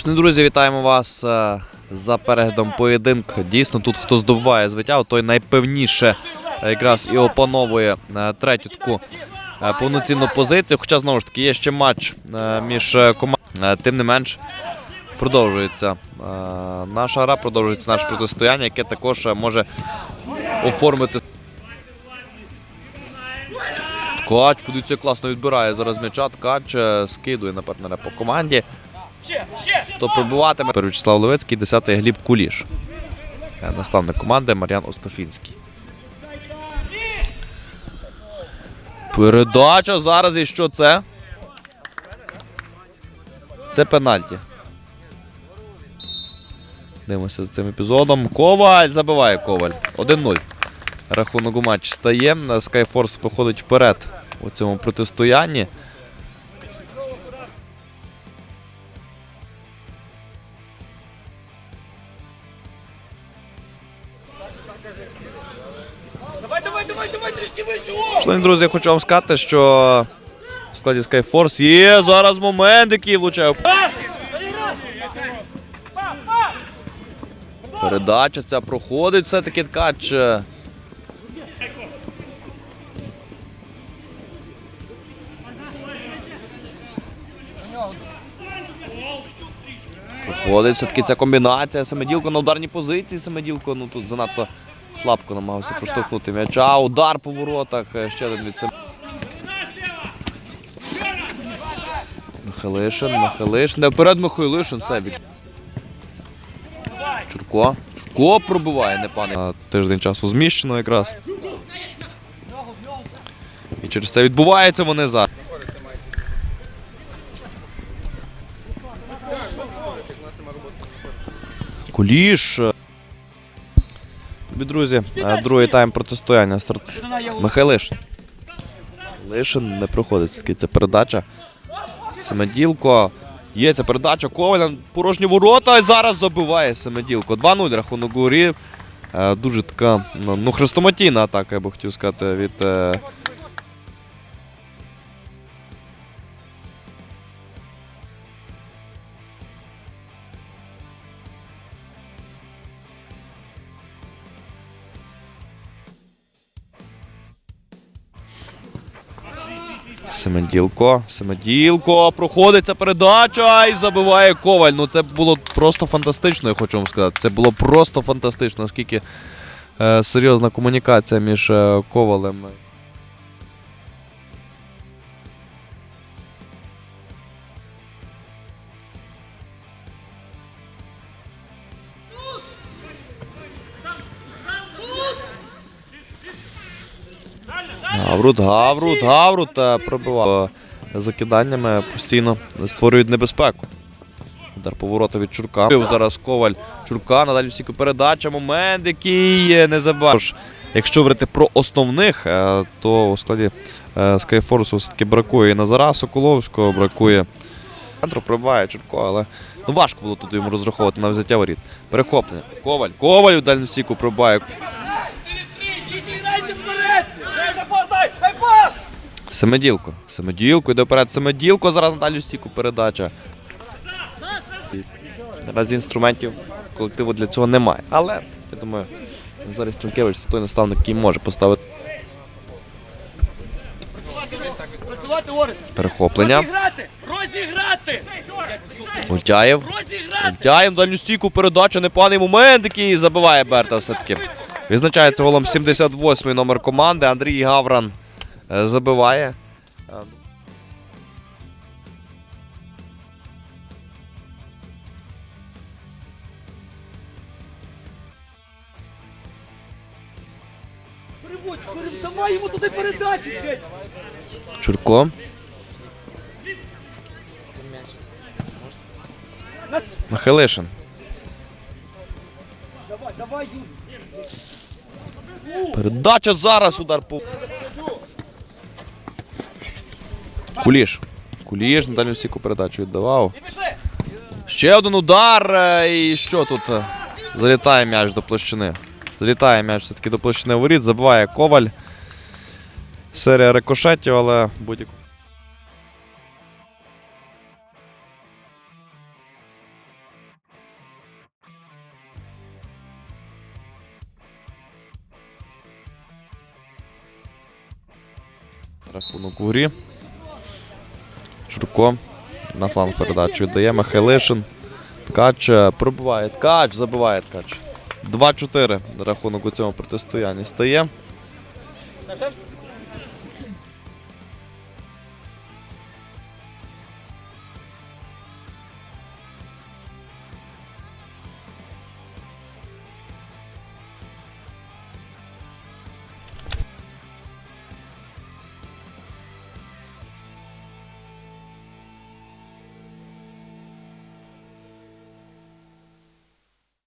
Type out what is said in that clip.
Шановні друзі, вітаємо вас е, за переглядом поєдинку. Дійсно, тут хто здобуває звиття, той найпевніше е, якраз і опановує е, третю таку повноцінну позицію. Хоча знову ж таки є ще матч між командами. Тим не менш, продовжується наша гра, продовжується наше протистояння, яке також може оформити. Ткач, подивіться, класно відбирає зараз м'яча. Ткач скидує на партнера по команді. Хто пробиватиме? Тепер Вячеслав Левицький, 10-й Гліб Куліш. Е, Наставник команди Мар'ян Остафінський. Передача зараз і що це? Це пенальті. Дивимося за цим епізодом. Коваль забиває Коваль. 1-0. Рахунок у матчі стає. Skyforce виходить вперед у цьому протистоянні. Давай, давай, давай, давай, трішки вище. Шановні друзі, я хочу вам сказати, що в складі Skyforce є зараз момент, який влучає. Передача ця проходить все-таки ткач. Проходить все-таки ця комбінація. Семеділко на ударній позиції. Семеділко ну тут занадто слабко намагався проштовхнути м'яча. Удар по воротах. е, Ще один від Сем... Михайлишин, Михайлишин. Не вперед Михайлишин, все. Чурко. Чурко пробиває, не пане. Тиждень часу зміщено якраз. І через це відбувається вони зараз. Куліш. Тобі, друзі, е, другий тайм протистояння старт. Михайлиш. Лишин не проходить. Все-таки це передача. Семеділко. Є ця передача. Коваля порожні ворота і зараз забиває Семеділко. 2-0 рахунок у. Е, Дуже така ну, ну, хрестоматійна атака, я би хотів сказати, від. Семеділко. Семеділко. Проходиться передача і забиває Коваль. Ну це було просто фантастично, я хочу вам сказати. Це було просто фантастично, наскільки е, серйозна комунікація між е, Ковалем. Гаврут, Гаврут, Гаврут е, пробивав закиданнями постійно створюють небезпеку. Удар поворота від Чурка. Зараз Коваль Чурка, надалі всі передача. Момент, який е, не забав. Якщо говорити про основних, е, то у складі Skyforce все-таки бракує і Назара Соколовського, бракує. Центру пробиває Чурко, але ну, важко було тут йому розраховувати на взяття воріт. Перехоплення. Коваль. Коваль у дальню стійку пробиває. Семеділко. Семеділко йде вперед. Семеділко зараз на дальню стійку передача. Наразі інструментів колективу для цього немає. Але я думаю, зараз Тринкевич це той наставник, який може поставити перехоплення. Розіграти! Гультяєв. Гультяєв, дальню стійку передача, непоганий момент, який забиває Берта все-таки. Відзначається голом 78-й номер команди. Андрій Гавран забиває. Е, Переводь, перев- давай йому туди передачу! Чурко. Михайлишин. Передача зараз удар по. Куліш. Куліш на Сіку передачу віддавав. Ще один удар. Е, і що тут? Залітає м'яч до площини. Залітає м'яч все-таки до площини воріт, забиває коваль. Серія рикошетів, але будь яку Рахунок у грі. Чурко. На фланг передачу віддає Михайлишин. Ткач е, пробиває. Ткач забиває ткач. 2-4 рахунок у цьому протистоянні стає.